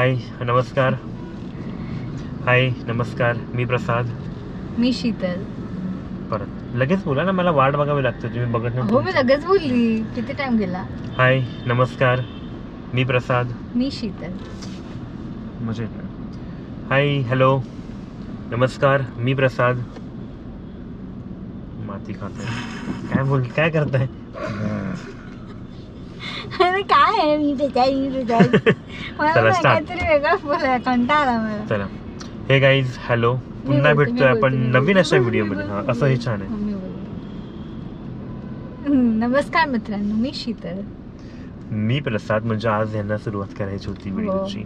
हाय नमस्कार. हाय नमस्कार मी प्रसाद. मी शीतल. परत लगेच बोला ना मला वाट बघावी लागते तुम्ही बघत हो मी नाही लगेच बोलली. किती टाइम गेला? हाय नमस्कार मी प्रसाद. मी शीतल. मजा येत हाय हॅलो. नमस्कार मी प्रसाद. माती खात काय बोल काय करताय? अरे काय आहे मी बेचारी मी बेचारी चला. काहीतरी वेगळं कंटाळा मला चला हे गाईज हॅलो पुन्हा बोलते, मी भेटतोय आपण बोलते, मी नवीन बोलते. अशा व्हिडिओमध्ये हा असंही बोलते. छान आहे. हम्म, नमस्कार मित्रांनो मी शीतल मी प्रसाद म्हणजे आज यांना सुरुवात करायची हो. होती व्हिडिओची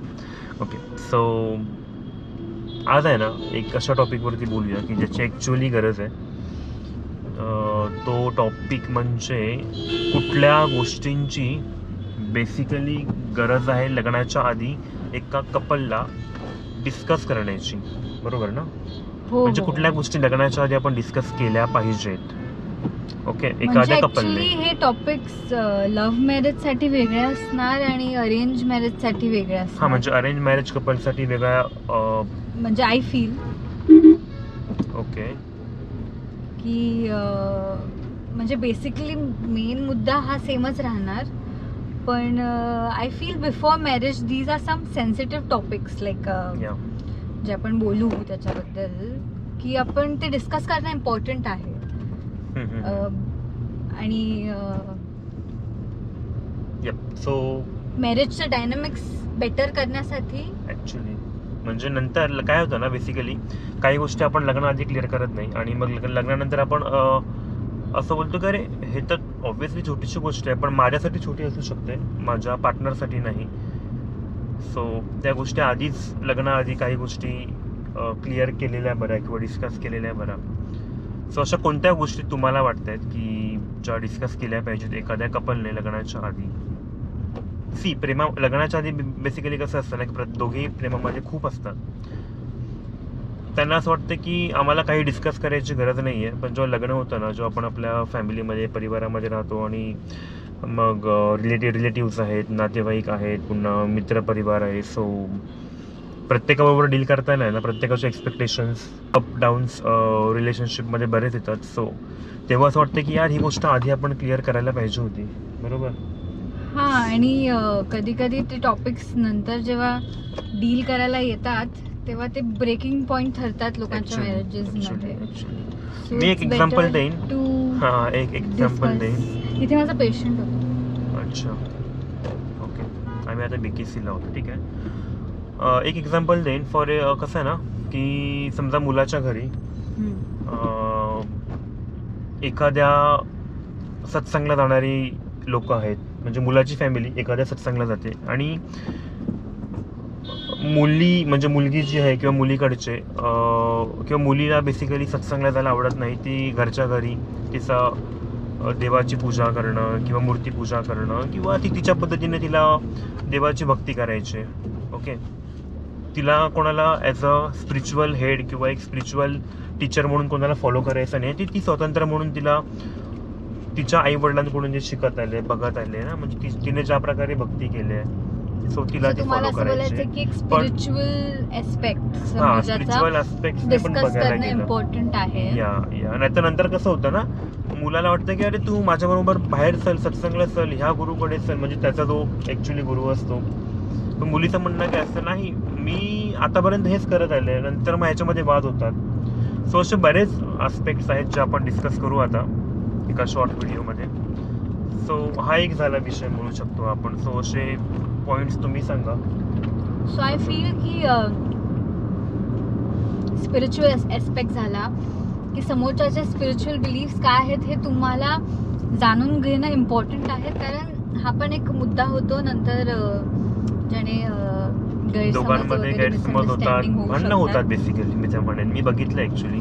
ओके सो आज आहे ना एक अशा टॉपिकवरती बोलूया की ज्याची ॲक्च्युअली गरज आहे अं, तो टॉपिक म्हणजे कुठल्या गोष्टींची बेसिकली गरज आहे लग्नाच्या आधी एका कपलला डिस्कस करण्याची. बरोबर ना? हो म्हणजे हो. कुठल्या गोष्टी लग्नाच्या आधी आपण डिस्कस केल्या पाहिजेत? ओके म्हणजे एखाद्या ऍक्च्युली कपलने हे टॉपिक्स लव्ह मॅरेजसाठी वेगळे असणार आणि अरेंज मॅरेजसाठी वेगळे असणार? हा म्हणजे अरेंज मॅरेज कपलसाठी वेगळ्या अं, म्हणजे आय फील ओके की म्हणजे बेसिकली मेन मुद्दा हा सेमच राहणार. पण I feel before marriage these are some sensitive topics like जे आपण बोलू त्याच्याबद्दल की आपण ते डिस्कस करणं इम्पॉर्टंट आहे. आणि सो मॅरेजचं डायनामिक्स बेटर करण्यासाठी म्हणजे नंतर काय होतं ना बेसिकली काही गोष्टी आपण लग्नाआधी क्लिअर करत नाही. आणि मग लग्न- लग्नानंतर आपण असं बोलतो की अरे हे तर ऑब्व्हियसली छोटीशी गोष्ट आहे पण माझ्यासाठी छोटी असू शकते माझ्या पार्टनरसाठी नाही. सो त्या गोष्टी आधीच लग्नाआधी काही गोष्टी क्लिअर केलेल्या बऱ्या किंवा डिस्कस केलेल्या बऱ्या. सो अशा कोणत्या गोष्टी तुम्हाला वाटत आहेत की ज्या डिस्कस केल्या पाहिजेत एखाद्या कपलने लग्नाच्या आधी? सी प्रेमा लग्नाच्या आधी बेसिकली कसं असतं ना की दोघेही प्रेमामध्ये खूप असतात. त्यांना असं वाटतं की आम्हाला काही डिस्कस करायची गरज नाही आहे पण जेव्हा लग्न होतं ना जेव्हा आपण आपल्या फॅमिलीमध्ये परिवारामध्ये राहतो आणि मग रिलेटिव्ह रिलेटिव्स आहेत नातेवाईक आहेत पुन्हा मित्रपरिवार आहे सो प्रत्येकाबरोबर डील करताना येणार ना. प्रत्येकाचे एक्सपेक्टेशन्स अप डाऊन्स रिलेशनशिपमध्ये बरेच येतात. सो तेव्हा असं वाटतं की यार ही गोष्ट आधी आपण क्लिअर करायला पाहिजे होती. बरोबर? हां आणि कधी कधी ते टॉपिक्स नंतर जेव्हा डील करायला येतात तेव्हा ते ब्रेकिंग पॉइंट ठरतात लोकांच्या Actually, मॅरेजेस actually, मध्ये actually. So मी एक it's example better देईन. to हा एक एक्झाम्पल discuss. देईन इथे माझा पेशंट होता अच्छा ओके आम्ही आता बी के सीला होतो ठीक आहे अं, एक एक्झाम्पल देईन फॉर कसं आहे ना की समजा मुलाच्या घरी हम्म. अं, एखाद्या सत्संगला जाणारी लोक आहेत म्हणजे मुलाची फॅमिली एखाद्या सत्संगला जाते आणि मुली म्हणजे मुलगी जी आहे किंवा मुलीकडचे किंवा मुलीला बेसिकली सत्संगला जायला आवडत नाही ती घरच्या घरी तिचा देवाची पूजा करणं किंवा मूर्ती पूजा करणं किंवा ती तिच्या पद्धतीने तिला देवाची भक्ती करायची ओके? तिला कोणाला ॲज अ स्पिरिच्युअल हेड किंवा एक स्पिरिच्युअल टीचर म्हणून कोणाला फॉलो करायचं नाही ती ती स्वतंत्र म्हणून तिला तिच्या आईवडिलांकडून जे शिकत आले बघत आले ना म्हणजे ती तिने ज्या प्रकारे भक्ती केली आहे सो तिला ती तुम्हाला फॉलो असं करायची. बोलायचं की एक स्पिरिच्युअल एस्पेक्ट हा स्पिरिच्युअल आस्पेक्ट पण डिस्कस बघायला करणं गेलं. इम्पॉर्टंट आहे. या या. नाहीतर नंतर कसं होतं ना मुलाला वाटतं की अरे तू माझ्याबरोबर बाहेर चल सत्संगला चल ह्या गुरुकडे चल म्हणजे त्याचा जो ऍक्च्युली गुरु असतो. पण मुलीचं म्हणणं काय असतं नाही मी आतापर्यंत हेच करत आले नंतर मग ह्याच्यामध्ये वाद होतात. सो असे बरेच आस्पेक्ट्स आहेत जे आपण डिस्कस करू आता एका शॉर्ट व्हिडिओमध्ये सो हा एक झाला विषय म्हणू शकतो आपण. सो असे पॉइंट्स तुम्ही सांगा सो आय फील की स्पिरिच्युअल एस्पेक्ट झाला की समोरच्याचे स्पिरिच्युअल बिलीफ्स काय आहेत हे तुम्हाला जाणून घेणं इम्पॉर्टंट आहे. कारण हा पण एक मुद्दा होतो नंतर अं, ज्याने गैरसमज दोघांमध्ये गैरसमज होतात भांडणं होतात. बेसिकली मी म्हणेन. मी बघितलं ऍक्च्युली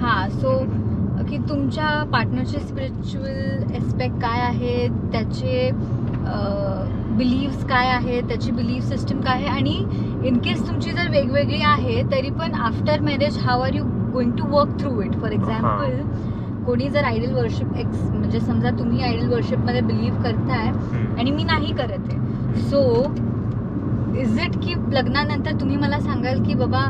हा सो की तुमच्या पार्टनरचे स्पिरिच्युअल एस्पेक्ट काय आहे त्याचे बिलीव्स काय आहे त्याची बिलीफ सिस्टम काय आहे? आणि इन केस तुमची जर वेगवेगळी आहे तरी पण after marriage how are you going to work through it for example कोणी जर आयडल वर्शिप एक्स म्हणजे समजा तुम्ही आयडल वर्शिपमध्ये बिलीव्ह करताय आणि मी नाही करत आहे. सो इज इट की लग्नानंतर तुम्ही मला सांगाल की बाबा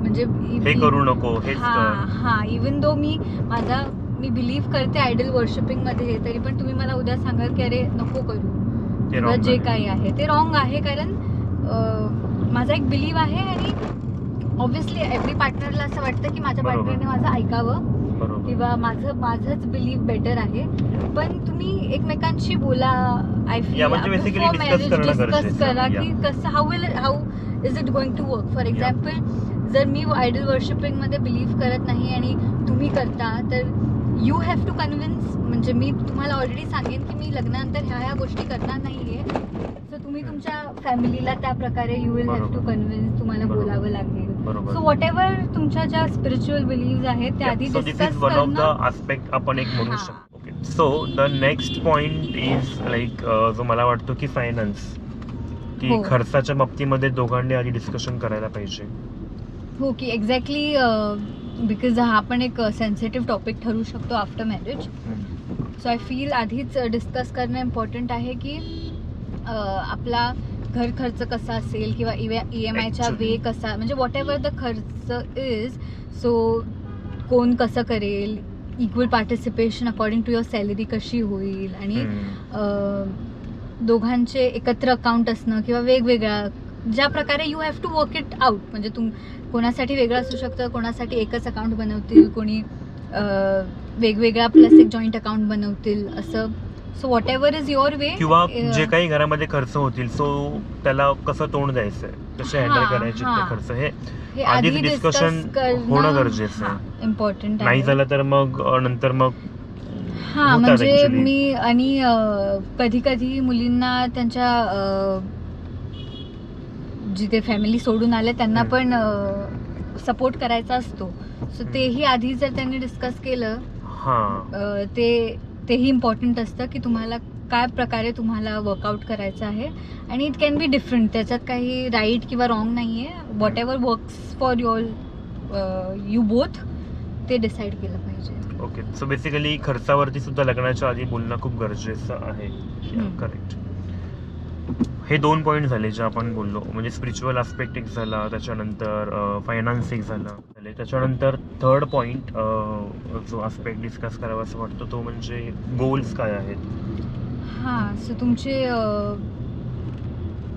म्हणजे हे करू नको हा हा इवन दो मी माझा मी बिलीव्ह करते आयडल वर्शिपिंगमध्ये तरी पण तुम्ही मला उद्या सांगाल की अरे नको करू. जे. काही आहे. ते रॉंग आहे कारण माझा एक बिलीव आहे आणि ऑब्व्हियसली एव्हरी पार्टनरला असं वाटतं की माझ्या. पार्टनरने माझं ऐकावं. किंवा माझं माझंच बिलीव बेटर आहे. पण तुम्ही एकमेकांशी बोला आय basically discuss करणं डिस्कस. करा की कसं how will how is it going to work for example जर मी आयडल वर्शिपिंगमध्ये बिलीव्ह करत नाही आणि तुम्ही करता तर यू हॅव टू कन्व्हिन्स म्हणजे मी तुम्हाला ऑलरेडी सांगेन की मी लग्नानंतर ह्या ह्या गोष्टी करणार नाहीये तर तुम्ही तुमच्या फॅमिलीला त्या प्रकारे you will have to. Convince तुम्हाला. बोलावं लागेल बरोबर सो वॉट एव्हर तुमच्या ज्या स्पिरिच्युअल बिलीव्ह आहेत त्या आधी so this discuss is one of the करणं आस्पेक्ट आपण एक म्हणू हा. शकतो okay so the next point is like जो मला वाटतो की फायनान्स की हो. खर्चाच्या बाबतीमध्ये दोघांनी आधी डिस्कशन करायला पाहिजे हो की एक्झॅक्टली बिकॉज हा पण एक सेन्सिटिव्ह टॉपिक ठरू शकतो after marriage so I feel आधीच डिस्कस करणं इम्पॉर्टंट आहे की अ, आपला घर खर्च कसा असेल किंवा ई एम आयचा. वे कसा म्हणजे वॉट एव्हर द खर्च इज सो कोण कसं करेल equal participation according to your salary कशी होईल आणि दोघांचे एकत्र अकाउंट असणं किंवा वेगवेगळ्या ज्या प्रकारे you have to work it out म्हणजे तुम कोणासाठी वेगळं असू शकतं कोणासाठी एकच अकाउंट बनवतील कोणी वेगवेगळा प्लस एक जॉईंट अकाउंट बनवतील असं so whatever is your way किंवा जे काही घरामध्ये खर्च होतील सो त्याला कसं तोंड द्यायचं कसे हँडल करायचे. ते खर्च हे आधीच डिस्कस होणं गरजेचं आहे. इम्पॉर्टंट नाही झालं तर मग नंतर मग हा म्हणजे. मी आणि कधी कधी मुलींना त्यांच्या जिथे फॅमिली सोडून आले त्यांना. पण सपोर्ट करायचा असतो. सो तेही आधी जर त्यांनी डिस्कस केलं हा. अ, ते तेही इम्पॉर्टंट असतं की तुम्हाला काय प्रकारे तुम्हाला वर्कआउट करायचं आहे. आणि इट कॅन बी डिफरंट त्याच्यात काही राईट किंवा रॉंग नाही आहे whatever works for your you both ते डिसाईड केलं पाहिजे. ओके सो बेसिकली खर्चावरती सुद्धा लग्नाच्या आधी बोलणं खूप गरजेचं आहे. हम्म. करेक्ट हे दोन पॉईंट झाले जे आपण बोललो. म्हणजे स्पिरिच्युअल आस्पेक्ट एक झाला त्याच्यानंतर फायनान्स एक झाला. झाले. त्याच्यानंतर थर्ड पॉईंट जो आस्पेक्ट डिस्कस करावा असं वाटतो तो म्हणजे गोल्स काय आहेत? हां सो तुमचे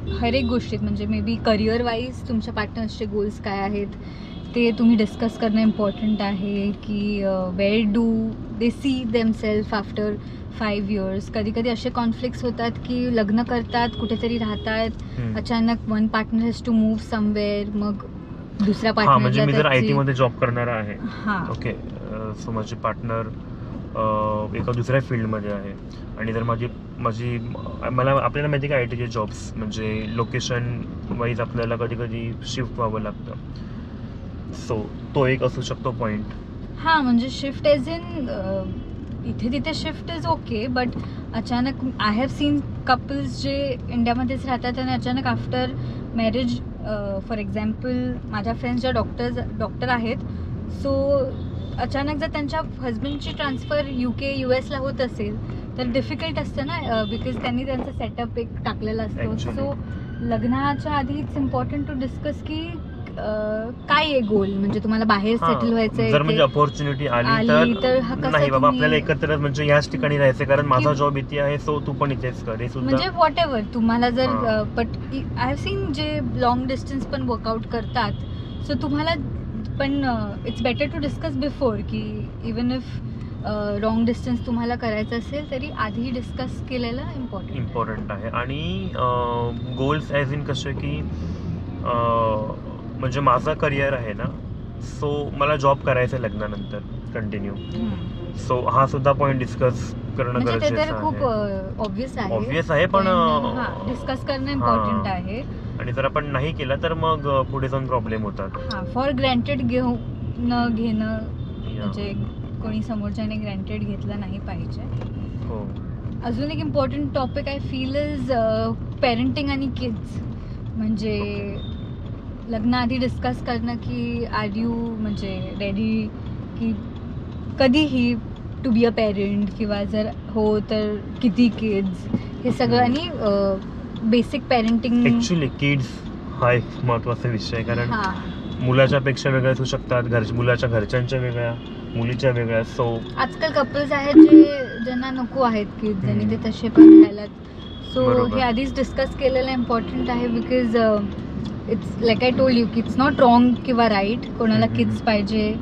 हर एक गोष्टीत म्हणजे मे बी करिअर वाईज तुमच्या पार्टनर्सचे गोल्स काय आहेत? ते तुम्ही डिस्कस करणं इम्पॉर्टंट आहे की where do they see themselves after five years कधी कधी असे कॉन्फ्लिक्ट्स होतात की लग्न करतात कुठेतरी राहतात. अचानक one partner has to move somewhere मग दुसऱ्या म्हणजे मी जर आय टी मध्ये जॉब करणारा आहे. ओके सो माझी पार्टनर एका दुसऱ्या फील्डमध्ये आहे. आणि जर माझी माझी मला आपल्याला माहिती आहे का आय टीचे जॉब्स म्हणजे लोकेशन वाईज आपल्याला कधी कधी शिफ्ट व्हावं लागतं. सो तो एक असू शकतो पॉईंट हां म्हणजे शिफ्ट एज इन इथे तिथे शिफ्ट इज ओके बट अचानक आय हॅव सीन कपल्स जे इंडियामध्येच राहतात आणि अचानक आफ्टर मॅरेज फॉर एक्झाम्पल माझ्या फ्रेंड्स ज्या डॉक्टर्स डॉक्टर आहेत सो अचानक जर त्यांच्या हजबंडची ट्रान्सफर यू के यू एसला होत असेल तर डिफिकल्ट असतं ना बिकॉज त्यांनी त्यांचा सेटअप एक टाकलेला असतो. सो लग्नाच्या आधी इट्स इम्पॉर्टंट टू डिस्कस की काय आहे गोल म्हणजे तुम्हाला बाहेर सेटल व्हायचं जर म्हणजे अपॉर्च्युनिटी आली आली तर तर हा कसा नाही बाबा तुम्ही- आपल्याला एकत्र म्हणजे याच ठिकाणी राहायचं कारण माझा कि- जॉब इथे आहे सो तू पण इथेच कर. हे म्हणजे सुद्धा व्हॉट एव्हर तुम्हाला जर हा. बट आय हॅव सीन जे लॉंग डिस्टन्स पण वर्कआउट करतात. सो तुम्हाला पण it's better to discuss before की इवन इफ लॉंग डिस्टन्स तुम्हाला करायचं असेल तरी आधी डिस्कस केलेलं इम्पॉर्टंट इम्पॉर्टंट आहे. आणि गोल्स ॲज इन कसे की अं, म्हणजे माझा करिअर आहे ना सो मला जॉब करायचं आहे लग्नानंतर कंटिन्यू सो हा सुद्धा पॉईंट डिस्कस करणं म्हणजे ते तर गरजेचं खूप आहे. ऑब्विस आहे. ऑब्विस आहे पण डिस्कस करणं इम्पॉर्टंट हा. आहे. आणि जर आपण नाही केलं तर मग अं, पुढे जाऊन प्रॉब्लेम होतात. हा फॉर ग्रँटेड घेऊ न घेणं. म्हणजे कोणी समोरच्याने ग्रँटेड घेतलं नाही पाहिजे. हो. अजून एक important topic I feel is parenting आणि किड्स म्हणजे लग्नाआधी डिस्कस करणं की आर यू म्हणजे रेडी की कधीही टू बी अ पेरेंट किंवा जर हो तर किती किड्स हे सगळं. आणि बेसिक पेरेंटिंग ऍक्च्युली किड्स हा एक महत्त्वाचा विषय आहे. कारण मुलाच्या पेक्षा वेगळ्या असू शकतात. घर मुलाच्या घरच्यांच्या वेगळ्या मुलीच्या वेगळ्या. सो आजकाल कपल्स आहेत जे ज्यांना नको आहेत की ज्यांनी ते तसे पण राहिलात सो. हे आधीच डिस्कस केलेलं इम्पॉर्टंट आहे because it's like I told you की इट्स नॉट रॉंग किंवा राईट कोणाला. किड्स पाहिजे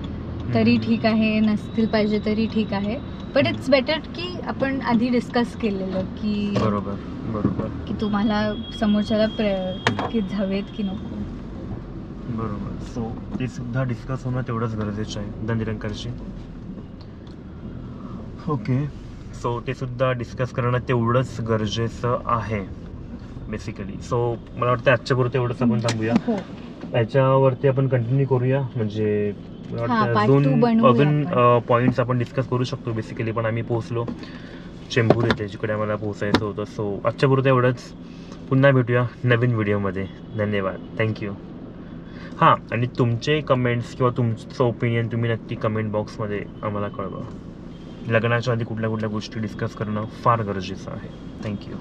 तरी ठीक आहे नसतील पाहिजे तरी ठीक आहे. बट इट्स बेटर की आपण आधी डिस्कस केलेलं की बरोबर बरोबर. की तुम्हाला समोरच्याला किड्स हवेत की नको. बरोबर. सो ते सुद्धा डिस्कस होणं तेवढंच गरजेचं आहे धनिरंकरशी ओके सो ते सुद्धा डिस्कस करणं तेवढंच गरजेचं आहे. बेसिकली सो मला वाटतं आजच्या पुरतं एवढंच आपण थांबूया हो. याच्यावरती आपण कंटिन्यू करूया. म्हणजे मला हा, वाटतं part two अजून बनवूया अजून आपण. पॉईंट्स आपण डिस्कस करू शकतो बेसिकली पण आम्ही पोहोचलो. चेंबूर येथे जिकडे आम्हाला पोहोचायचं होतं. सो आजच्या पुरतं एवढंच. पुन्हा भेटूया नवीन व्हिडिओमध्ये. धन्यवाद. थँक्यू हां आणि तुमचे कमेंट्स किंवा तुमचं ओपिनियन तुम्ही नक्की कमेंट बॉक्समध्ये आम्हाला कळवा. लग्नाच्या आधी कुठल्या कुठल्या गोष्टी डिस्कस करणं फार गरजेचं आहे. थँक्यू